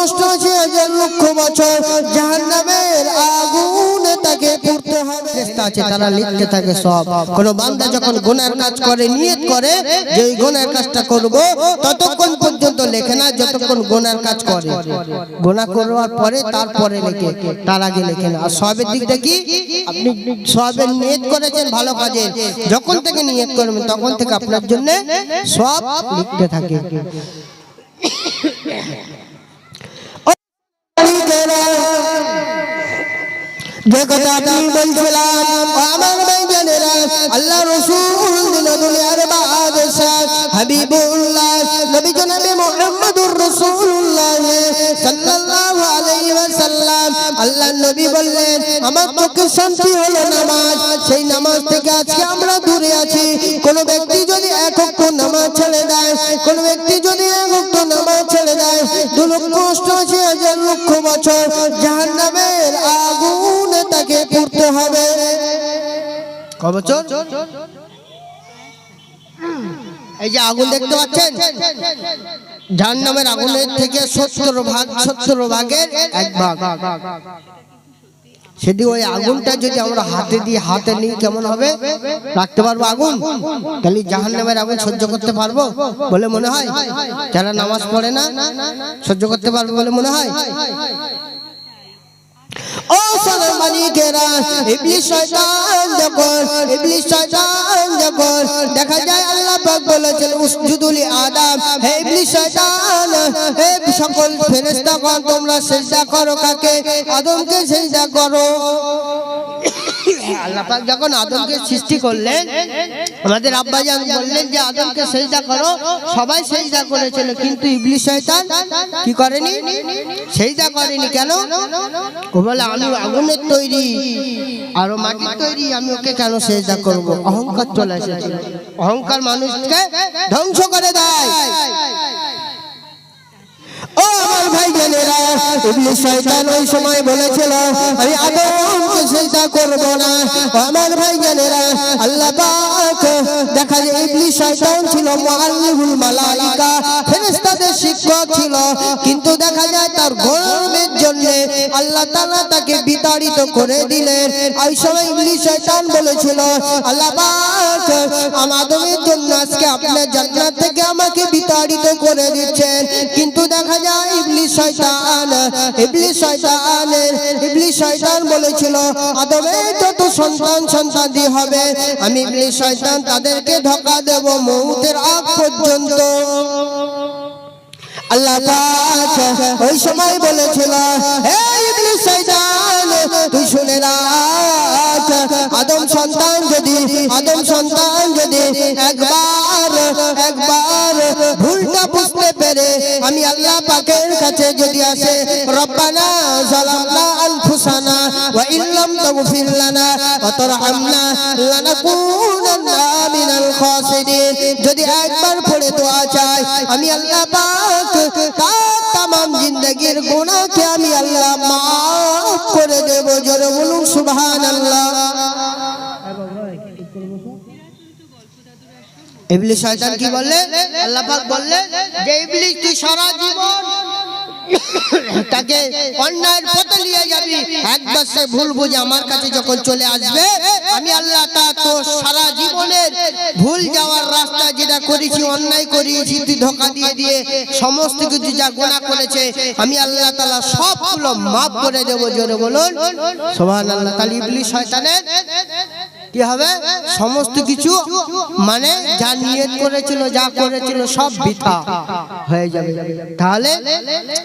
অষ্টআশি হাজার লক্ষ বছর আগুনে তাকে হবে। আছে তারা লিখতে থাকে সব। কোন বান্দা যখন কাজ করে, নিয়ত করে যে গুনার কাজটা করব, ততক্ষণ পর্যন্ত লেখে না, যতক্ষণ গুনার কাজ করে। গুনাহ করবার পরে তারপরে লেখে, তার আগে লেখে না। আর সবের দিকটা কি? আপনি সবের নিয়ত করেছেন ভালো কাজে। যখন থেকে নিয়ত করবেন, তখন থেকে আপনার জন্য সব লিখতে থাকে। যে কথা আপনি বলছিলাম আমার ভাইজানেরা আল্লাহ রসুল দিন দুনিয়ার বাদশাহ হাবিবুল্লাহ নবী জনাবে মুহাম্মদুর রাসূলুল্লাহ সাল্লাল্লাহু আলাইহি ওয়াসাল্লাম আল্লাহ নবী বললেন, আমার চোখের শান্তি হলো নামাজ সেই নামাজ থেকে আজকে আমরা অষ্টআশি হাজার লক্ষ বছর জাহান্নামের আগুনে তাকে পড়তে হবে। এই যে আগুন দেখতে পাচ্ছেন? আগুনের থেকে সত্তর ভাগ, সত্তর ভাগের এক ভাগ। সেটি ওই আগুনটা যদি আমরা হাতে দিয়ে হাতে নিই, কেমন হবে? রাখতে পারব আগুন? তাহলে জাহান নামের আগুন সহ্য করতে পারব বলে মনে হয়? যারা নামাজ পড়ে না, সহ্য করতে পারব বলে মনে হয়? ও সালাম মালিকেরা ইবলিস শয়তান যখন ইবলিস শয়তান যখন, দেখা যায় আল্লাহ পাক বলেছেন, উসজুদুলি আদম, হে ইবলিস শয়তান, হে সকল ফেরেশতাগণ, তোমরা সিজদা করো কাকে? আদমকে সিজদা করো। আল্লাহ পাক যখন আদমকে সৃষ্টি করলেন, আমাদের আব্বাজান বললেন যে, আদমকে সেজদা করো। সবাই সেজদা করেছিল, কিন্তু ইবলিস শয়তান কি করেনি? সেজদা করেনি কেন? ও বলে আমি আগুনের তৈরি আর মাটির তৈরি, আমি ওকে কেন সেজদা করব? অহংকার চলে এসেছে অহংকার মানুষকে ধ্বংস করে দেয়। দেখা যায় শিক্ষক ছিল। কিন্তু দেখা যায় তার গরমের জন্য আল্লাহ তাআলা তাকে বিতাড়িত করে দিলেন। ওই সময় ইবলিস শয়তান বলেছিল, আল্লাহ আমাদের জন্য আজকে আপনার জান্নাত থেকে আমাকে বিতাড়িত করে দিচ্ছেন। শয়তান, ইবলিস শয়তানের ইবলিস শয়তান বলেছিল আদমের যত সন্তান, সন্তানই হবে। আমি ইবলিস শয়তান, তাদেরকে ধোকা দেব মৌতের আগ পর্যন্ত। আল্লাহ ওই সময় বলেছিল, হে ইবলিস শয়তান, তুই শুনে রাখ, আদম সন্তান যদি, আদম সন্তান যদি একবার কাছে যদি আসে, রব্বানা জালামনা আনফুসানা ওয়া ইল্লাম তাগফির লানা ওয়া তারহামনা লানাকুনান্না মিনাল খাসিরিন যদি একবার পড়ে দোয়া চাই, আমি আল্লাহ পাক তার তামাম জিন্দগির গুনাহকে আমি আল্লাহ মাফ করে দেব। জোরে বলুন, সুবহানাল্লাহ। ইবলিস শয়তান কি বললে আল্লাহ পাক বললে যে, ইবলিস, তুই সারা জীবন তাকে অন্যায়ের পথে নিয়ে যাবি। একবার সে ভুল বুঝে আমার কাছে যখন চলে আসবে, আমি আল্লাহ তা তো সারা জীবনের ভুল যাওয়ার রাস্তা যেটা করেছি, অন্যায় করিয়েছি তুই ধোকা দিয়ে দিয়ে সমস্ত কিছু যা গোনা করেছে, আমি আল্লাহ তালা সবগুলো মাফ করে দেবো। জোরে বলুন। সোহান আল্লাহ তালি ইবলিস শয়তানের কি হবে? সমস্ত কিছু মানে যা নিয়ত করেছিল, যা করেছিল, সব বৃথা হয়ে যাবে। তাহলে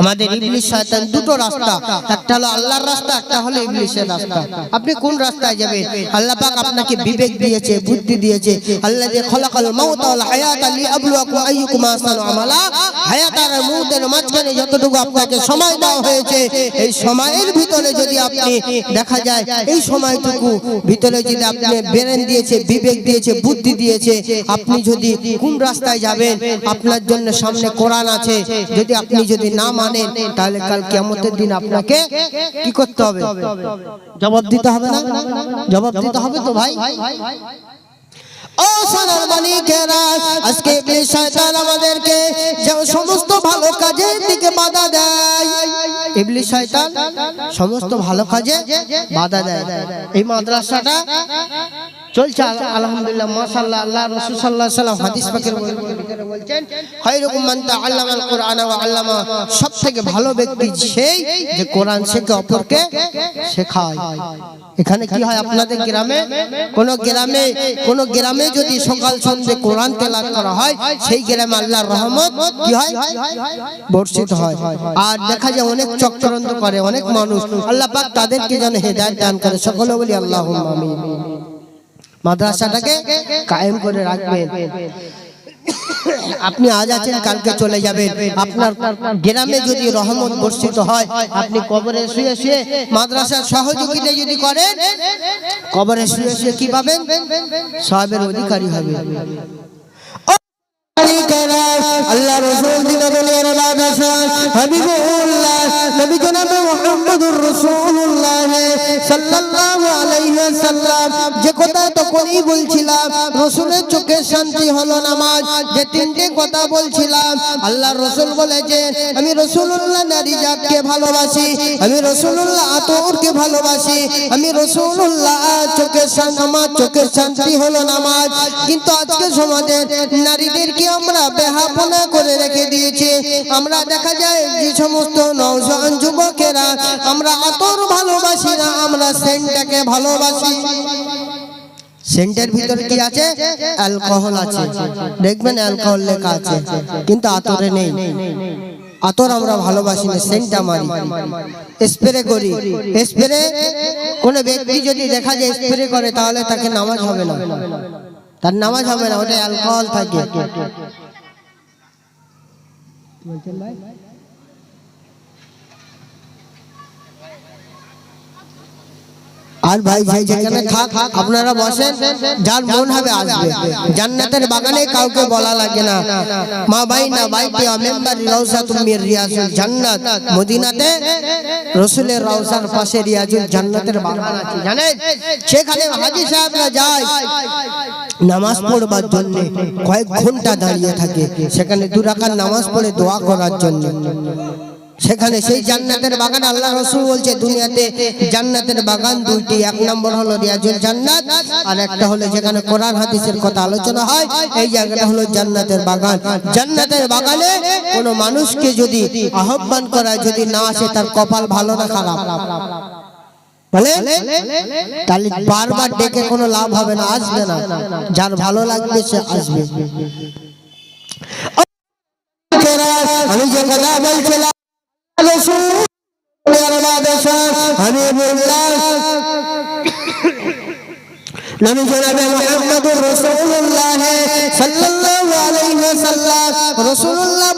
আমাদের ইবলিশ শয়তান দুটো রাস্তা। একটা হলো আল্লাহর রাস্তা, একটা হলো ইবলিশের রাস্তা। আপনি কোন রাস্তায় যাবেন? আল্লাহ পাক আপনাকে বিবেক দিয়েছে, বুদ্ধি দিয়েছে। আল্লাহ যে খলাকাল মাউত ওয়াল হায়াত লিয়াবলুয়াকুম আইয়ুকুম আহসানু আমালা। হায়াত আর মউতের মাঝখানে যতটুকু আপনাকে সময় দেওয়া হয়েছে, এই সময়ের ভিতরে যদি আপনি দেখা যায়, এই সময়টুকু ভিতরে যদি আপনি ব্রেন দিয়েছে বিবেক দিয়েছে বুদ্ধি দিয়েছে আপনি যদি কোন রাস্তায় যাবেন আপনার জন্য সামনে কোরআন আছে। যদি আপনি যদি না মানেন তাহলে কাল কিয়ামতের দিন আপনাকে কি করতে হবে? জবাব দিতে হবে না? জবাব দিতে হবে তো ভাই? ও সোনার মানিকেরা আজকে শয়তান আমাদেরকে যে সমস্ত ইবলিস শয়তান সমস্ত ভালো কাজে বাধা দেয়। এই মাদ্রাসাটা চলছে আল- আলহামদুলিল্লাহ, মাশাআল্লাহ, আল্লাহ রাসূল সাল্লাল্লাহু আলাইহি সাল্লাম হাদিস পাকের ভিতরে বলছেন খায়রুকুম মান তাআল্লামা আল কোরআন ওয়া আল্লামা সবথেকে ভালো ব্যক্তি সেই যে কোরআন শেখে, অপরকে শেখায়। এখানে কি হয় আপনাদের গ্রামে? কোন গ্রামে কোন গ্রামে যদি সকাল সন্ধ্যে কোরআন তেলাওয়াত করা হয়, সেই গ্রামে আল্লাহর রহমত কি হয়? বর্ষিত হয়। আর দেখা যায় অনেক চক্রান্ত করে অনেক মানুষ। আল্লাহ পাক তাদেরকে যেন হেদায়েত দান করে। সকলে বলি আল্লাহুম্মা আমিন। মাদ্রাসাটাকে কায়েম করে রাখবেন। আপনি আজ আছেন, কালকে চলে যাবেন। আপনার গ্রামে যদি রহমত বর্ষিত হয়, আপনি কবরে শুয়ে শুয়ে মাদ্রাসার সহযোগিতা যদি করেন, কবরে শুয়ে শুয়ে কি পাবেন? সবের অধিকারী হবে। আল্লাহ রসুল দিন দুনিয়ার বাদশাহ হাবিবুল্লাহ নবী মুহাম্মদুর রাসূলুল্লাহ সাল্লাল্লাহু আলাইহি ওয়াসাল্লাম। যে কথা তখনই বলছিলাম, রসুলের চোখে শান্তি হলো নামাজ যে তিনটে কথা বলছিলাম আল্লাহ রসুল বলেছেন আমি রসুলুল্লাহ নারী জাতকে ভালোবাসি, আমি রসুলুল্লাহ আতরকে ভালোবাসি, আমি রসুলুল্লাহ চোখের শান্তি আমার চোখের শান্তি হলো নামাজ কিন্তু আজকে সমাজের নারীদেরকে আমরা বেহাপনা করে রেখে দিয়েছি। আমরা দেখা যায় যে সমস্ত নওজোয়ান যুবকেরা আমরা আতর ভালোবাসি না, আমরা সেন্টটাকে ভালোবাসি। সেন্টের ভিতরে কি আছে? অ্যালকোহল আছে। দেখবেন অ্যালকোহল লেখা আছে, কিন্তু আতরে নেই। আতর আমরা ভালোবাসি না, সেন্টটা মারি। স্প্রে করি। স্প্রে? কোন ব্যক্তি যদি দেখা যায় স্প্রে করে, তাহলে তাকে নামাজ হবে না। তার নামাজ হবে না ওটা অ্যালকোহল থাকে। আর ভাই ভাই যেখানে থাক, আপনারা বসেন, যার মন হবে আসবে। জান্নাতের বাগানে কাউকে বলা লাগে না। মা ভাই না ভাইতে মেম্বার রওজা তুমি রিয়াজুল জান্নাত, মদিনাতে রসুলের রওজার পাশে রিয়াজুল জান্নাতের বাগান আছে, জানেন? সেখানে হাজি সাহেবরা যায়, নামাজ পড়বার জন্য কয়েক ঘণ্টা দাঁড়িয়ে থাকে, সেখানে দু রাকাত নামাজ পড়ে দোয়া করার জন্য। সেখানে সেই জান্নাতের বাগান, আল্লাহ রসুল বলছে, দুনিয়াতে জান্নাতের বাগান দুইটি, এক নম্বর হলো রিয়াজুল জান্নাত, আর একটা হলো যেখানে কোরআন হাদিসের কথা আলোচনা হয়, এই জায়গাটা হলো জান্নাতের বাগান। জান্নাতের বাগানে কোনো মানুষকে যদি আহ্বান করা যদি না আসে, তার কপাল ভালো না খারাপ। তাহলে বারবার ডেকে কোনো লাভ হবে না, আসবে না। যার ভালো লাগবে, সে আসবে। আমি যে কথা বলছিলাম নবী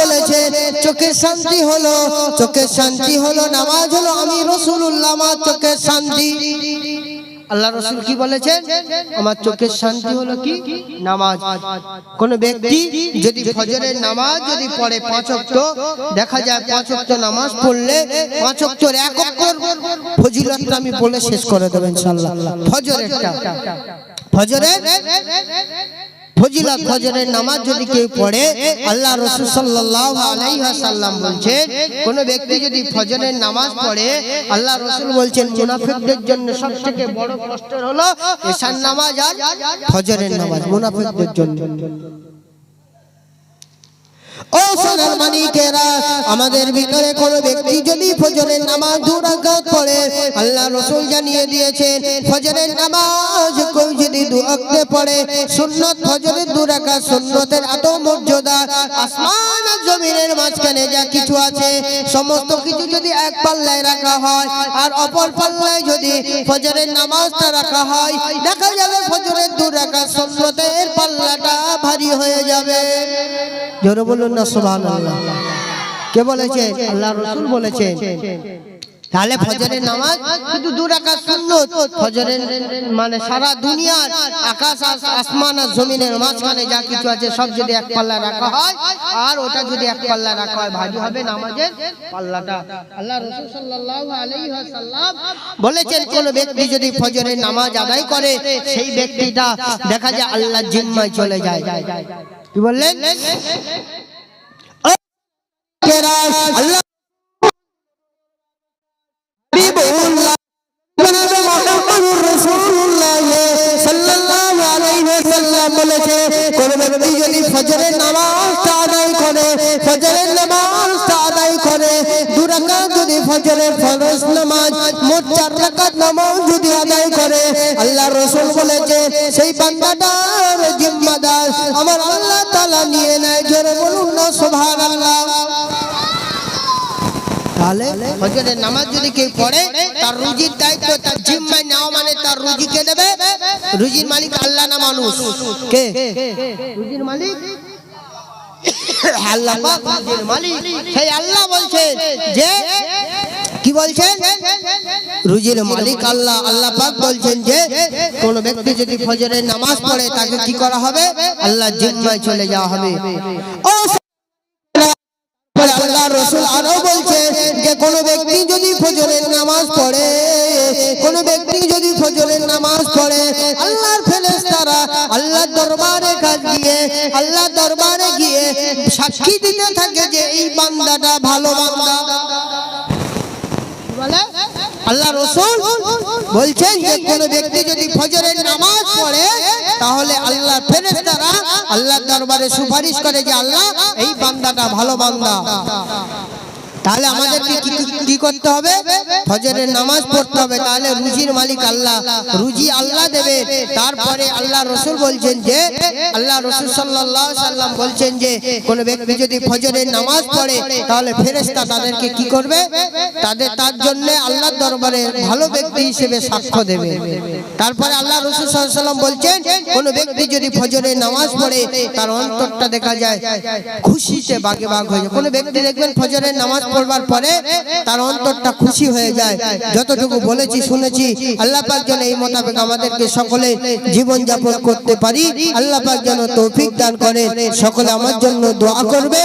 বলেছে চোখের শান্তি হলো, চোখের শান্তি হলো নামাজ হলো, আমি রাসূলুল্লাহ আমার চোখের শান্তি। আল্লাহ রসুল কি বলেছেন? আমার চোখের শান্তি হলো কি? নামাজ। কোন ব্যক্তি যদি ফজরের নামাজ যদি পড়ে পাঁচ অক্ট দেখা যায় পাঁচ অক্ট নামাজ পড়লে পাঁচ অক্টর এক অক্ষর ফজিলতটা আমি বলে শেষ করে দেবেন ইনশাআল্লাহ। ফজরেরটা। ফজরের ফজিলত ফজরের নামাজ যদি কেউ পড়ে, আল্লাহ রসুল সাল্লাহ আলাইহাসাল্লাম বলছেন কোন ব্যক্তি যদি ফজরের নামাজ পড়ে, আল্লাহ রসুল বলছেন, মুনাফিকদের জন্য সব থেকে বড় কষ্টের হলো নামাজ আর ফজরের নামাজ, মুনাফিকদের জন্য। আমাদের ভিতরে ব্যক্তি যদি ফজরের নামাজ দু রাকাত আল্লাহ রাসূল জানিয়ে দিয়েছেন, ফজরের নামাজ কেউ যদি দু পড়ে, সুন্নত ফজরের সুন্নতের এত মর্যাদা, আসমান জমিনের মাঝখানে যা কিছু আছে, সমস্ত কিছু যদি এক পাল্লায় রাখা হয়, আর অপর পাল্লায় যদি ফজরের নামাজটা রাখা হয়, দেখা যাবে ফজরের দু রাকাত সুন্নতের পাল্লাটা ভারী হয়ে যাবে। জোরে বলুন না, সুবহানাল্লাহ। কে বলেছে? আল্লাহ রসুল বলেছেন তাহলে ফজরের নামাজ শুধু দু রাকাত সুন্নত, ফজরের মানে সারা দুনিয়ার আকাশ আস- আসমান আর জমিনের মাঝখানে যা কিছু আছে সব যদি এক পাল্লা রাখা হয়, আর ওটা যদি এক পাল্লা রাখা হয়, ভারী হবে নামাজের পাল্লাটা। আল্লাহ রাসূল সাল্লাল্লাহু আলাইহি ওয়াসাল্লাম বলেছেন, কোন ব্যক্তি যদি ফজরের নামাজ আদায় করে, সেই ব্যক্তিটা দেখা যায় আল্লাহর জিম্মায় চলে যায়। কি বললেন আল্লাহ হাবিবুল্লাহ জনাবে মুহাম্মদুর রাসূলুল্লাহ সাল্লাল্লাহু আলাইহি ওয়াসাল্লাম বলেছে কোন ব্যক্তি যদি ফজরের নামাজটা আদায় করে ফজরের নামাজটা আদায় করে দু রাকাত যদি ফজরের ফরজ নামাজ মোট চার রাকাত নামাজ যদি আদায় করে আল্লাহ রাসূল বলেছে, সেই বান্দাটার তাহলে ফজরের নামাজ যদি কেউ পড়ে, তার রুজির দায়িত্ব তার জিম্মায় মানে তার রুজি কে দেবে? রুজির মালিক আল্লাহ না মানুষ। কে? রুজির মালিক? আল্লাহ বলছেন যে, কি বলছেন? রুজির মালিক আল্লাহ। আল্লাহ পাক বলছেন যে, কোন ব্যক্তি যদি ফজরের নামাজ পড়ে, তাকে কি করা হবে? আল্লাহ জিম্মায় চলে যাওয়া হবে। আল্লাহ রসুল আরও বলছে যে কোন ব্যক্তি যদি ফজরের নামাজ পড়ে, কোন ব্যক্তি যদি ফজরের নামাজ পড়ে, আল্লাহর ফেরেশতারা আল্লাহর দরবারে কাজ গিয়ে আল্লাহ দরবারে গিয়ে সাক্ষী দিতে থাকে যে এই বান্দাটা ভালো বান্দা। আল্লাহ রসুল বলছেন যে কোন ব্যক্তি যদি ফজরের নামাজ পড়ে, তাহলে আল্লাহ ফেরেশতারা আল্লাহর দরবারে সুপারিশ করে যে আল্লাহ, এই বান্দাটা ভালো বান্দা। তাহলে আমাদেরকে কি করতে হবে? ফজরের নামাজ পড়তে হবে। তাহলে রুজির মালিক আল্লাহ। রুজি আল্লাহ দেবে। তারপরে আল্লাহ রসুল বলছেন যে, আল্লাহ রসুল সাল্লাহ সাল্লাম বলছেন যে, কোন ব্যক্তি যদি ফজরের নামাজ পড়ে, তাহলে ফেরেশতা তাদেরকে কি করবে? তাদের তার জন্য আল্লাহর দরবারে ভালো ব্যক্তি হিসেবে সাক্ষ্য দেবে। তারপরে আল্লাহ রসুল সাল্লাম বলছেন, কোন ব্যক্তি যদি ফজরের নামাজ পড়ে, তার অন্তরটা দেখা যায় খুশিতে বাগে বাগ হয়ে যায়। কোন ব্যক্তি দেখবেন ফজরের নামাজ পড়বার পরে তার অন্তরটা খুশি হয়ে যায়। যতটুকু বলেছি, শুনেছি, আল্লাহ পাক যেন এই মোতাবেক আমাদেরকে সকলে জীবন যাপন করতে পারি। আল্লাহ পাক যেন তৌফিক দান করে সকলে আমার জন্য দোয়া করবে